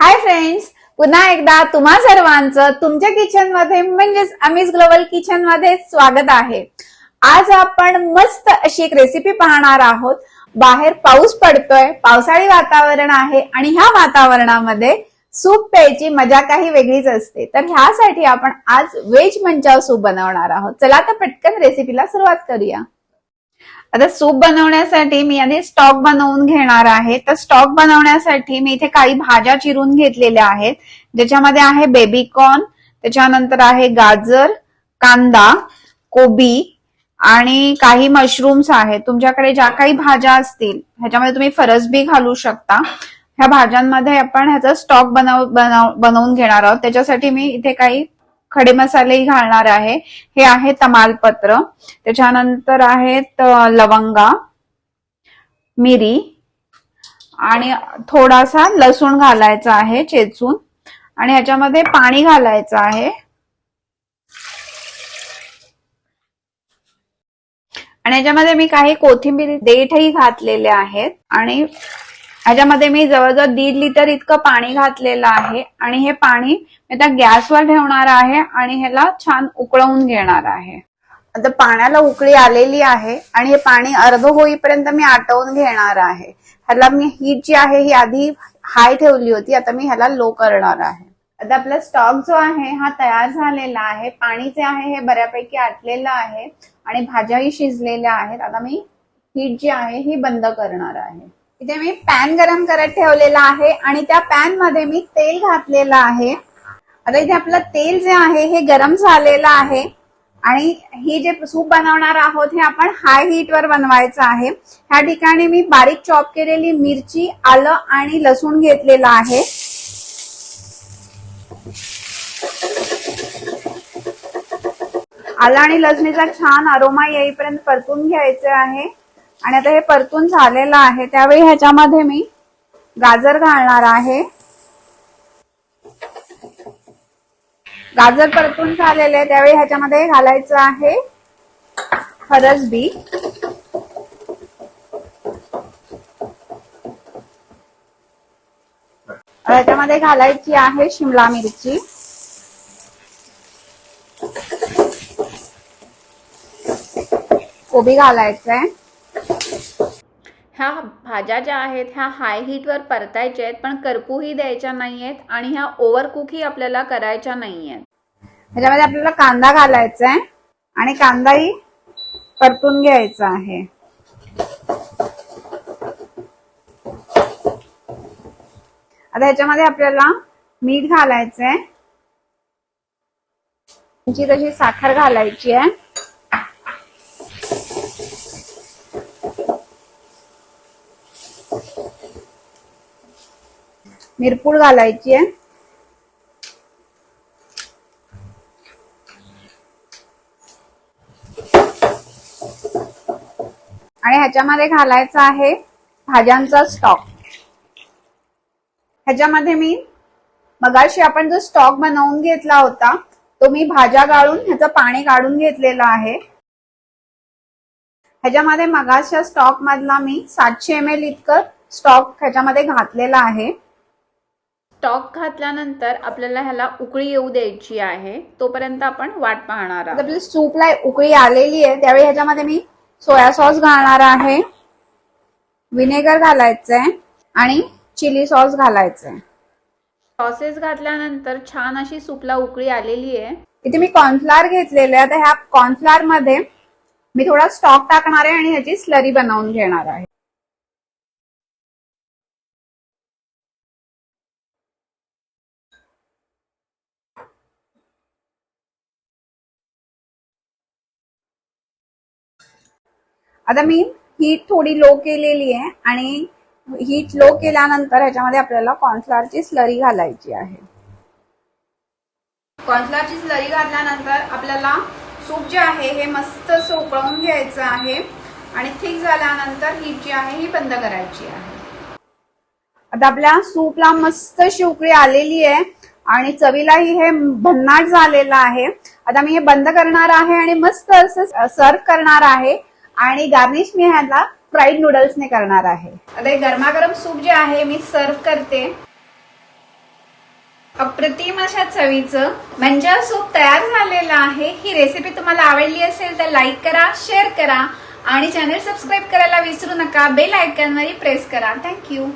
Hi friends पुन्हा एकदा तुम्हा सर्वांचं तुमच्या किचनमध्ये म्हणजेच अमिस ग्लोबल किचनमध्ये स्वागत आहे. आज आपण मस्त अशी एक रेसिपी पाहणार आहोत. बाहेर पाऊस पडतोय पावसाळी वातावरण आहे आणि ह्या वातावरणामध्ये सूप प्यायची मजा काही वेगळीच असते. तर ह्यासाठी आपण आज व्हेज मंचाव सूप बनवणार आहोत. चला तर पटकन रेसिपीला सुरुवात करूया. आता सूप बनवण्यासाठी मी आधी स्टॉक बनवून घेणार आहे. तर स्टॉक बनवण्यासाठी मी इथे काही भाज्या चिरून घेतलेल्या आहेत. ज्याच्यामध्ये आहे बेबीकॉर्न त्याच्यानंतर आहे गाजर कांदा कोबी आणि काही मशरूम्स आहेत. तुमच्याकडे ज्या काही भाज्या असतील ह्याच्यामध्ये तुम्ही फरसबी घालू शकता. ह्या भाज्यांमध्ये आपण ह्याचा स्टॉक बनव- बनवून घेणार आहोत. त्याच्यासाठी मी इथे काही खडे मसालेही घालणार आहे. हे आहे तमालपत्र. त्याच्यानंतर आहेत लवंगा मिरी आणि थोडासा लसूण घालायचा आहे चेचून आणि ह्याच्यामध्ये पाणी घालायचं आहे. आणि याच्यामध्ये मी काही कोथिंबीर देठही घातलेले आहेत आणि ह्याच्यामध्ये मी जवळजवळ दीड लिटर इतकं पाणी घातलेलं आहे. आणि हे पाणी मी आता गॅसवर ठेवणार आहे आणि ह्याला छान उकळवून घेणार आहे. आता पाण्याला उकळी आलेली आहे आणि हे पाणी अर्ध होईपर्यंत मी आटवून घेणार आहे. ह्याला मी हीट जी आहे ही आधी हाय ठेवली होती आता मी ह्याला लो करणार आहे. आता आपला स्टॉक जो आहे हा तयार झालेला आहे. पाणी जे आहे हे बऱ्यापैकी आटलेलं आहे आणि भाज्याही शिजलेल्या आहेत. आता मी हीट जी आहे ही बंद करणार आहे. इथे मी पॅन गरम करत ठेवलेला आहे आणि त्या पॅनमध्ये मी तेल घातलेलं आहे. आता इथे आपलं तेल जे आहे हे गरम झालेलं आहे. आणि ही जे सूप बनवणार आहोत हे आपण हाय हीट वर बनवायचं आहे. ह्या ठिकाणी मी बारीक चॉप केलेली मिरची आलं आणि लसूण घेतलेलं आहे. आलं आणि लसणीचा छान अरोमा येईपर्यंत परतून घ्यायचे आहे. आणि आता हे परतून झालेलं आहे. त्यावेळी ह्याच्यामध्ये मी गाजर घालणार आहे. गाजर परतून झालेले आहे. त्यावेळी ह्याच्यामध्ये घालायचं आहे फरसबी ह्याच्यामध्ये घालायची आहे शिमला मिरची. कोबी घालायचं आहे ह्या भाज्या ज्या आहेत ह्या हाय हीटवर परतायच्या आहेत पण करपूही द्यायच्या नाही आहेत आणि ह्या ओव्हर कुकही आपल्याला करायच्या नाही आहेत ह्याच्यामध्ये आपल्याला कांदा घालायचा आहे आणि कांदाही परतून घ्यायचा आहे. आता ह्याच्यामध्ये आपल्याला मीठ घालायचं आहे तशी साखर घालायची आहे. मिरपूड घालायची आहे. आणि ह्याच्यामध्ये घालायचा आहे भाज्यांचा स्टॉक ह्याच्यामध्ये मी मगाशी आपण जो स्टॉक बनवून घेतला होता तो मी भाज्या गाळून ह्याचं पाणी काढून घेतलेलं आहे. ह्याच्यामध्ये मगाशच्या स्टॉक मधला मी सातशे एम एल इतकं स्टॉक ह्याच्यामध्ये घातलेला आहे. स्टॉक घातल्यानंतर आपल्याला ह्याला उकळी येऊ द्यायची आहे. तोपर्यंत आपण वाट पाहणार आता आहोत. आपली सूपला उकळी आलेली आहे. त्यावेळी ह्याच्यामध्ये मी सोया सॉस घालणार आहे. विनेगर घालायचंय आणि चिली सॉस घालायचंय. सॉसेस घातल्यानंतर छान अशी सूपला उकळी आलेली आहे. इथे मी कॉर्नफ्लावर घेतलेले आहे. तर ह्या कॉर्नफ्लावर मध्ये मी थोडा स्टॉक टाकणार आहे आणि ह्याची स्लरी बनवून घेणार आहे. आता मी हीट थोडी लो केलेली आहे आणि हीट लो केल्यानंतर ह्याच्यामध्ये आपल्याला कॉर्नफ्लॉवरची स्लरी घालायची आहे. कॉर्नफ्लॉवरची स्लरी घातल्यानंतर आपल्याला सूप जे आहे हे मस्त असं उकळवून घ्यायचं आहे आणि थिक झाल्यानंतर हीट जी आहे ही बंद करायची आहे. आता आपल्या सूपला मस्त अशी उकळी आलेली आहे आणि चवीलाही हे भन्नाट झालेलं आहे. आता मी हे बंद करणार आहे आणि मस्त असं सर्व करणार आहे. आणि गार्निश मी ह्याला फ्राईड नूडल्सने करणार आहे. आता हे गरमागरम सूप जे आहे मी सर्व करते. अप्रतिम अशा चवीचं म्हणजे सूप तयार झालेलं आहे. ही रेसिपी तुम्हाला आवडली असेल तर लाईक करा शेअर करा आणि चॅनल सबस्क्राईब करायला विसरू नका. बेल आयकॉनवरही प्रेस करा. Thank you